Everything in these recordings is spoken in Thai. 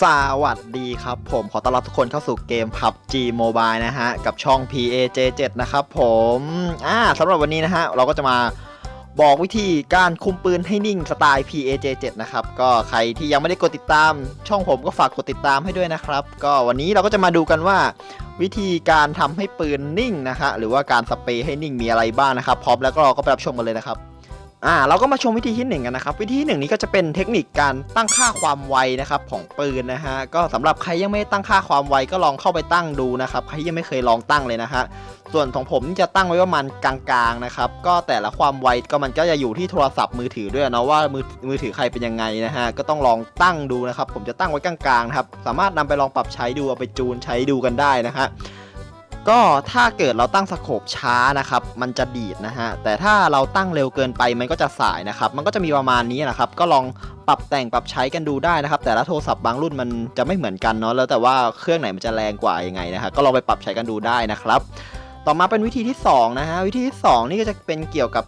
สวัสดีครับผมขอต้อนรับทุกคนเข้าสู่เกม PUBG Mobile นะฮะ กับช่อง PAJ7 นะครับผมอ่าสำหรับวันนี้นะฮะ เราก็จะมาบอกวิธีการคุมปืนให้นิ่งสไตล์ PAJ7 นะครับ ก็ใครที่ยังไม่ได้กดติดตาม ช่องผมก็ฝากกดติดตามให้ด้วยนะครับ ก็วันนี้เราก็จะมาดูกันว่า วิธีการทำให้ปืนนิ่งนะฮะหรือว่าการสเปรย์ให้นิ่งมีอะไรบ้างนะครับพร้อมแล้วก็เราก็ไปรับชมกันเลยนะครับ อ่าเราก็มาชมวิธีที่หนึ่งกันนะครับวิธีที่หนึ่งนี้ก็จะเป็นเทคนิคการตั้งค่าความไวนะครับของปืนนะฮะก็สำหรับใครยังไม่ตั้งค่าความไวก็ลองเข้าไปตั้งดูนะครับใครยังไม่เคยลองตั้งเลยนะฮะส่วนของผมนี่จะตั้งไว้ประมาณกลางๆนะครับก็แต่ละความไวก็มันก็จะอยู่ที่โทรศัพท์มือถือด้วยนะว่ามือมือถือใครเป็นยังไงนะฮะก็ต้องลองตั้งดูนะครับผมจะตั้งไว้กลางๆนะครับสามารถนำไปลองปรับใช้ดูเอาไปจูนใช้ดูกันได้นะฮะ ก็ถ้าเกิดเราตั้งสโคปช้านะครับ มันจะดีดนะฮะ แต่ถ้าเราตั้งเร็วเกินไปมันก็จะสายนะครับ มันก็จะมีประมาณนี้นะครับ ก็ลองปรับแต่งปรับใช้กันดูได้นะครับ แต่ละโทรศัพท์บางรุ่นมันจะไม่เหมือนกันเนาะ แล้วแต่ว่าเครื่องไหนมันจะแรงกว่ายังไงนะฮะ ก็ลองไปปรับใช้กันดูได้นะครับ ต่อมาเป็นวิธีที่สองนะฮะ วิธีที่สองนี่ก็จะเป็นเกี่ยวกับ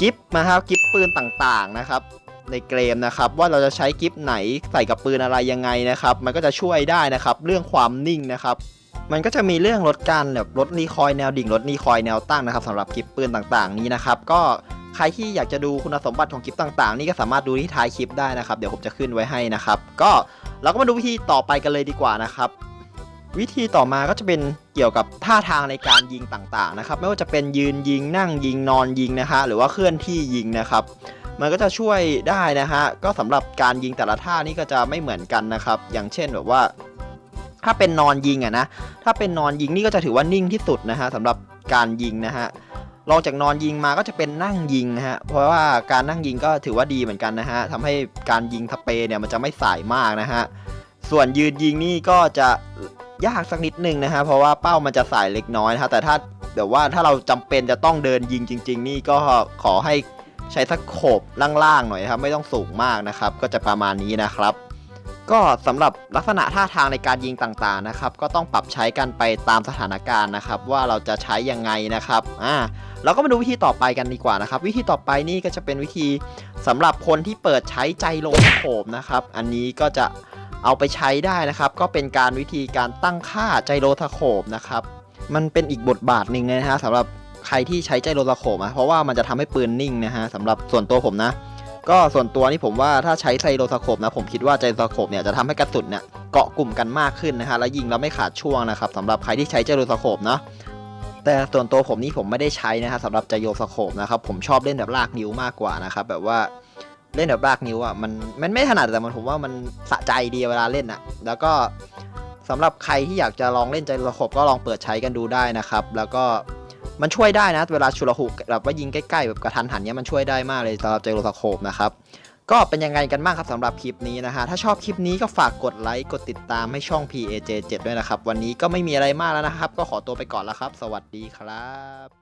กิฟต์นะครับกิฟต์ปืนต่างๆนะครับในเกมนะครับว่าเราจะใช้กิฟต์ไหนใส่กับปืนอะไรยังไงนะครับ มันก็จะช่วยได้นะครับ เรื่องความนิ่งนะครับ มันก็จะมีเรื่องลดการแบบลดรีคอยแนวดิ่งลดรีคอยแนวตั้งนะครับสำหรับกิฟปืนต่างๆ นี้นะครับ ก็ใครที่อยากจะดูคุณสมบัติของกิฟต่างๆ นี่ก็สามารถดูที่ท้ายคลิปได้นะครับ เดี๋ยวผมจะขึ้นไว้ให้นะครับ ก็เราก็มาดูวิธีต่อไปกันเลยดีกว่านะครับวิธีต่อมาก็จะเป็นเกี่ยวกับท่าทางในการยิงต่างๆนะครับ ไม่ว่าจะเป็นยืนยิงนั่งยิงนอนยิงนะฮะหรือว่าเคลื่อนที่ยิงนะครับ มันก็จะช่วยได้นะฮะก็สำหรับการยิงแต่ละท่านี่ก็จะไม่เหมือนกันนะครับ อย่างเช่นแบบว่า ถ้าเป็นนอนยิงอะนะ ถ้าเป็นนอนยิงนี่ก็จะถือว่านิ่งที่สุดนะฮะสำหรับการยิงนะฮะลองจากนอนยิงมาก็จะเป็นนั่งยิงนะฮะ เพราะว่าการนั่งยิงก็ถือว่าดีเหมือนกันนะฮะทำให้การยิงสเปรย์เนี่ยมันจะไม่สายมากนะฮะ ส่วนยืนยิงนี่ก็จะยากสักนิดนึงนะฮะ เพราะว่าเป้ามันจะสายเล็กน้อยนะฮะ แต่ถ้าแบบว่าถ้าเราจำเป็นจะต้องเดินยิงจริง ๆ นี่ก็ขอให้ใช้สักโขบล่างๆหน่อยครับ ไม่ต้องสูงมากนะครับ ก็จะประมาณนี้นะครับ ก็สำหรับลักษณะท่าทางในการยิงต่างๆนะครับ ก็ต้องปรับใช้กันไปตามสถานการณ์นะครับ ว่าเราจะใช้ยังไงนะครับอ่าเราก็มาดูวิธีต่อไปกันดีกว่านะครับ วิธีต่อไปนี่ก็จะเป็นวิธีสำหรับคนที่เปิดใช้ใจลงโขบนะครับ อันนี้ก็จะเอาไปใช้ได้นะครับ ก็เป็นการวิธีการตั้งค่าใจโลทะโขบนะครับ มันเป็นอีกบทบาทหนึ่งนะฮะสำหรับใครที่ใช้ใจโลทะโขบนะเพราะว่ามันจะทำให้ปืนนิ่งนะฮะสำหรับส่วนตัวผมนะ ก็ส่วนตัวนี่ผมว่าถ้าใช้ไซโรสโคปนะผมคิดว่าไซโรสโคปเนี่ยจะทำให้กระสุนเนี่ยเกาะกลุ่มกันมากขึ้นนะฮะแล้วยิงแล้วไม่ขาดช่วงนะครับสำหรับใครที่ใช้ไซโรสโคปเนาะแต่ส่วนตัวผมนี่ผมไม่ได้ใช้นะฮะสำหรับไซโรสโคปนะครับผมชอบเล่นแบบลากนิ้วมากกว่านะครับแบบว่าเล่นแบบลากนิ้วอะมันมันไม่ถนัดแต่มันผมว่ามันสะใจดีเวลาเล่นอะ แล้วก็สำหรับใครที่อยากจะลองเล่นไซโรสโคปก็ลองเปิดใช้กันดูได้นะครับ แล้วก็ มันช่วยได้นะ เวลาชุลหุกแบบว่ายิงใกล้ๆแบบกระทันหันเนี้ยมันช่วยได้มากเลยสำหรับเจโรสโคปนะครับก็เป็นยังไงกันบ้างครับสำหรับคลิปนี้นะฮะ ถ้าชอบคลิปนี้ก็ฝากกดไลค์กดติดตามให้ช่อง PAJ7 ด้วยนะครับ วันนี้ก็ไม่มีอะไรมากแล้วนะครับ ก็ขอตัวไปก่อนแล้วครับ สวัสดีครับ